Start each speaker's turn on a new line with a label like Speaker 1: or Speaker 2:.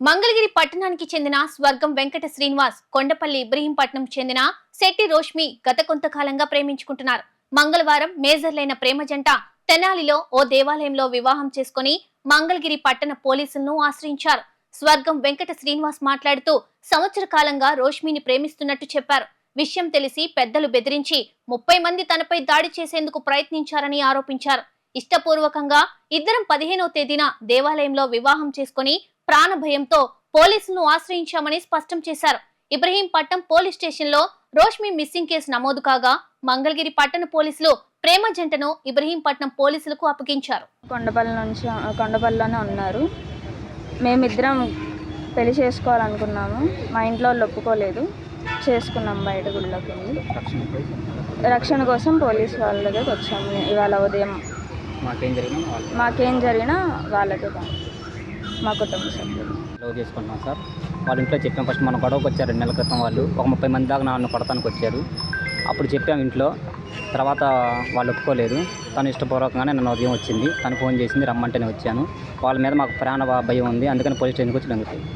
Speaker 1: మంగళగిరి పట్టణానికి చెందిన స్వర్గం వెంకట శ్రీనివాస్ కొండపల్లి ఇబ్రహీంపట్నం చెందిన శెట్టి రోష్మి గత కొంతకాలంగా ప్రేమించుకుంటున్నారు. మంగళవారం మేజర్లైన ప్రేమ జంట తెనాలిలో ఓ దేవాలయంలో వివాహం చేసుకుని మంగళగిరి పట్టణ పోలీసులను ఆశ్రయించారు. స్వర్గం వెంకట శ్రీనివాస్ మాట్లాడుతూ సంవత్సర కాలంగా రోష్మిని ప్రేమిస్తున్నట్టు చెప్పారు. విషయం తెలిసి పెద్దలు బెదిరించి ముప్పై మంది తనపై దాడి చేసేందుకు ప్రయత్నించారని ఆరోపించారు. ఇష్టపూర్వకంగా ఇద్దరం పదిహేనవ తేదీన దేవాలయంలో వివాహం చేసుకుని ప్రాణ భయంతో పోలీసులను ఆశ్రయించామని స్పష్టం చేశారు. ఇబ్రహీంపట్నం పోలీస్ స్టేషన్లో రోష్మి మిస్సింగ్ కేసు నమోదు కాగా మంగళగిరి పట్టణ పోలీసులు ప్రేమ జంటను ఇబ్రహీంపట్నం పోలీసులకు అప్పగించారు.
Speaker 2: కొండపల్లి నుంచి కొండపల్లిలోనే ఉన్నారు. మేమిద్దరం పెళ్ళి చేసుకోవాలనుకున్నాము. మా ఇంట్లో వాళ్ళు ఒప్పుకోలేదు. చేసుకున్నాం బయట గుళ్ళకి వెళ్ళి. రక్షణ కోసం పోలీస్ వాళ్ళ దగ్గరికి వచ్చాము. ఇవాళ ఉదయం.
Speaker 3: మాకేం జరిగినా వాళ్ళు
Speaker 2: మాకేం జరిగినా వాళ్ళకే కాదు. మా కుటుంబ సభ్యులు.
Speaker 3: లవ్ చేసుకుంటున్నాం సార్. వాళ్ళ ఇంట్లో చెప్పాం. ఫస్ట్ మన గొడవకు వచ్చారు రెండు నెలల క్రితం వాళ్ళు. ఒక ముప్పై మంది దాకా నన్ను కొడతానికి వచ్చారు. అప్పుడు చెప్పాం ఇంట్లో. తర్వాత వాళ్ళు ఒప్పుకోలేదు. తను ఇష్టపూర్వకంగానే నన్ను ఉదయం వచ్చింది. తను ఫోన్ చేసింది రమ్మంటేనే వచ్చాను. వాళ్ళ మీద మాకు ప్రాణ భయం ఉంది. అందుకని పోలీస్ స్టేషన్కి వచ్చి